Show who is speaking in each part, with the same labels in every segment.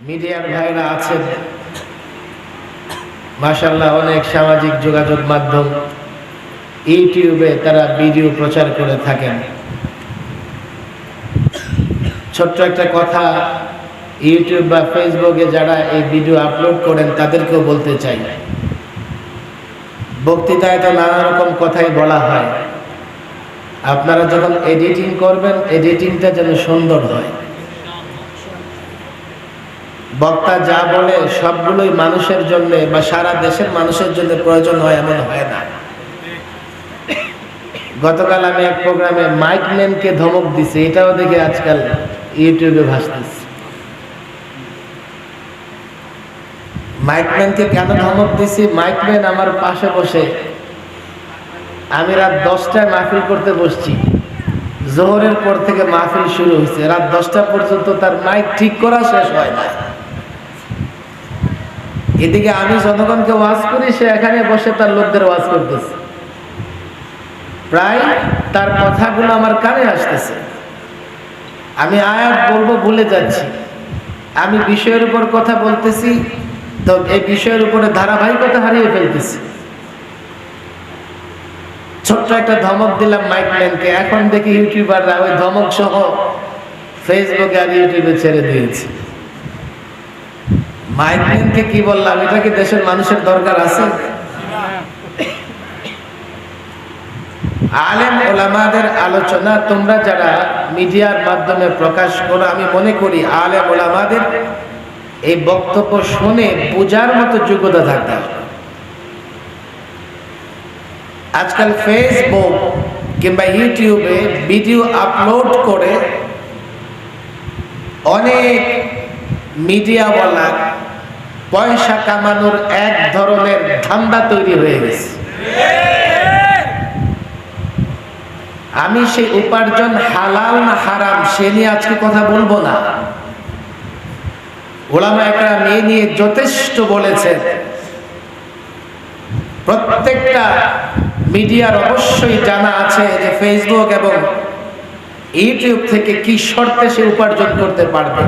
Speaker 1: মিডিয়ার ভাইরা আছেন। মাশাল্লাহ অনেক সামাজিক যোগাযোগ মাধ্যম। ইউটিউবে তারা ভিডিও প্রচার করে থাকেন। ছোট্ট একটা কথা, ইউটিউব বা ফেসবুকে যারা এই ভিডিও আপলোড করেন, তাদেরকেও বলতে চাই। বক্তৃতায় তো নানা রকম কথাই বলা হয়। আপনারা যখন এডিটিং করবেন এডিটিংটা যেন সুন্দর হয়। বক্তা যা বলে সবগুলোই মানুষের জন্য বা সারা দেশের মানুষের জন্য প্রয়োজন হয় এমন হয় না। গতকাল আমি এক প্রোগ্রামে মাইক ম্যানকে ধমক দিছি, এটাও দেখে আজকাল ইউটিউবে ভাসতেছে। মাইক ম্যানকে কেন ধমক দিছি? মাইক ম্যান আমার পাশে বসে, আমি রাত দশটায় মাহফিল করতে বসছি। জোহরের পর থেকে মাহফিল শুরু হয়েছে রাত দশটা পর্যন্ত তার মাইক ঠিক করা শেষ হয় না। এদিকে আমি জনগণকে ওয়াজ করি, সে এখানে বসে তার লোকদের ওয়াজ করতেছে। প্রায় তার কথাগুলো আমার কানে আসতেছে। আমি আয়াত বলব, ভুলে যাচ্ছি। আমি বিষয়ের উপর কথা বলতেছি, তো এই বিষয়ের উপরে ধারাবাহিকতা হারিয়ে ফেলতেছি। ছোট্ট একটা ধমক দিলাম মাইক ম্যানকে। এখন দেখি ইউটিউবাররা ওই ধমক সহ ফেসবুকে আর ইউটিউবে ছেড়ে দিয়েছে। মাইক ম্যানকে কি বললাম? এটা কি দেশের মানুষের দরকার আছে? আলেম ওলামাদের আলোচনা, তোমরা যারা মিডিয়ার মাধ্যমে প্রকাশ করো, আমি মনে করি আলেম ওলামাদের এই বক্তব্য শুনে বোঝার মতো যোগ্যতা থাকতে আজকাল ফেসবুক কিংবা ইউটিউবে ভিডিও আপলোড করে অনেক মিডিয়াওয়ালা পয়সা কামানোর এক ধরনের ধান্দা তৈরি হয়ে গেছে। আমি সেই উপার্জন হালাল না হারাম, সে নিয়ে আজকে কথা বলব না। ওলামা একটা মেয়ে নিয়ে যথেষ্ট বলেছেন। প্রত্যেকটা মিডিয়ার অবশ্যই জানা আছে যে ফেসবুক এবং ইউটিউব থেকে কি শর্তে সে উপার্জন করতে পারবে।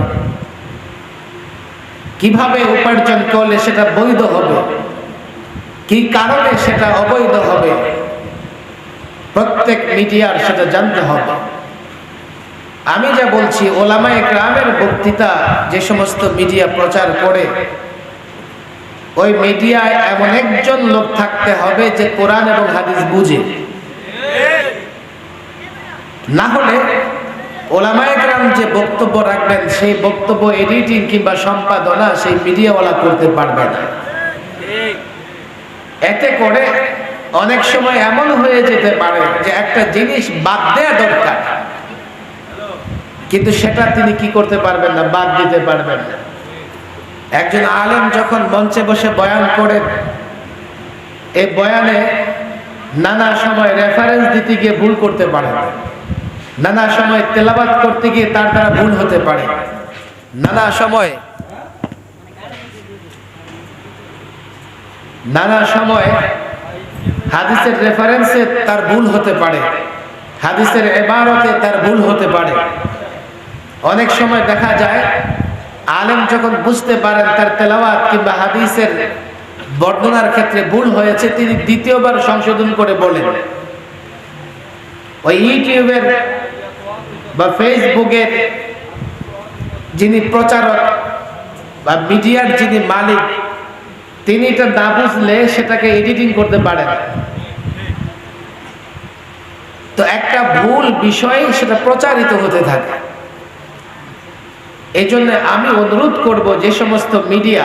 Speaker 1: কীভাবে উপার্জন করলে সেটা বৈধ হবে? কি কারণে সেটা অবৈধ হবে? প্রত্যেক মিডিয়ার সেটা জানতে হবে। আমি যা বলছি, ওলামায় গ্রামের বক্তৃতা যে সমস্ত মিডিয়া প্রচার করে, ওই মিডিয়ায় এমন একজন লোক থাকতে হবে যে কোরআন এবং হাদিস বুঝে। না হলে ওলামায় গ্রাম যে বক্তব্য রাখবেন, সেই বক্তব্য এডিটিং কিংবা সম্পাদনা সেই মিডিয়াওয়ালা করতে পারবে না। এতে করে অনেক সময় এমন হয়ে যেতে পারে যে একটা জিনিস বাদ দেওয়া দরকার। কিন্তু সেটা তিনি কি করতে পারবেন না, বাদ দিতে পারবেন না। একজন আলেম যখন মঞ্চে বসে বয়ান করেন এই বয়ানে নানা সময় রেফারেন্স দিতে গিয়ে ভুল করতে পারে নানা সময় তেলাবাদ করতে গিয়ে তার দ্বারা ভুল হতে পারে। নানা সময় নানা সময় হাদিসের রেফারেন্সে তার ভুল হতে পারে। হাদিসের এবারতে তার ভুল হতে পারে। অনেক সময় দেখা যায়, আলেম যখন বুঝতে পারেন তার তেলাওয়াত কিংবা হাদিসের বর্ণনার ক্ষেত্রে ভুল হয়েছে, তিনি দ্বিতীয়বার সংশোধন করে বলেন। ওই ইউটিউবের বা ফেসবুকের যিনি প্রচারক বা মিডিয়ার যিনি মালিক, তিনি এটা না বুঝলে সেটাকে এডিটিং করতে পারেন তো একটা ভুল বিষয় সেটা প্রচারিত হতে থাকে। এই জন্য আমি অনুরোধ করব যে সমস্ত মিডিয়া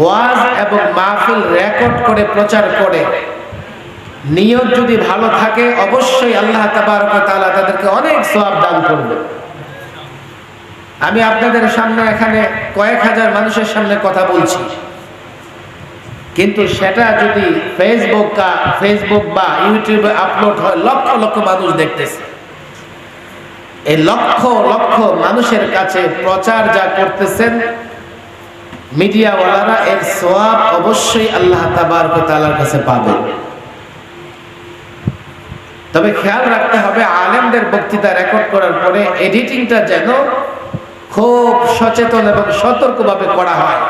Speaker 1: ওয়াজ এবং মাহফিল রেকর্ড করে প্রচার করে। নিয়ত যদি ভালো থাকে, অবশ্যই আল্লাহ তাআলা তাদেরকে অনেক সওয়াব দান করবে। আমি আপনাদের সামনে এখানে কয়েক হাজার মানুষের সামনে কথা বলছি। কিন্তু সেটা যদি ফেসবুক ফেসবুক বা ইউটিউবে আপলোড হয়, লক্ষ লক্ষ মানুষ দেখতেছে। এই লক্ষ লক্ষ মানুষের কাছে প্রচার যা করতেছেন, মিডিয়াওয়ালারা এর সোয়াব অবশ্যই আল্লাহ তাবারক তাআলার কাছে পাবে তবে খেয়াল রাখতে হবে, আলেমদের বক্তৃতা রেকর্ড করার পরে এডিটিংটা যেন খুব সচেতন এবং সতর্কভাবে করা হয়।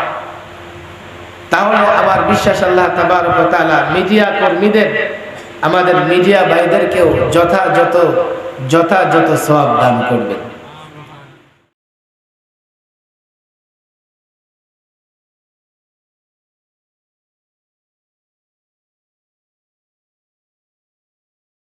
Speaker 1: তাহলে আমার বিশ্বাস আল্লাহ ওয়া মিডিয়া কর্মীদের, আমাদের মিডিয়া ভাইদেরকেও যথাযথ যথাযথ সব দান করবেন।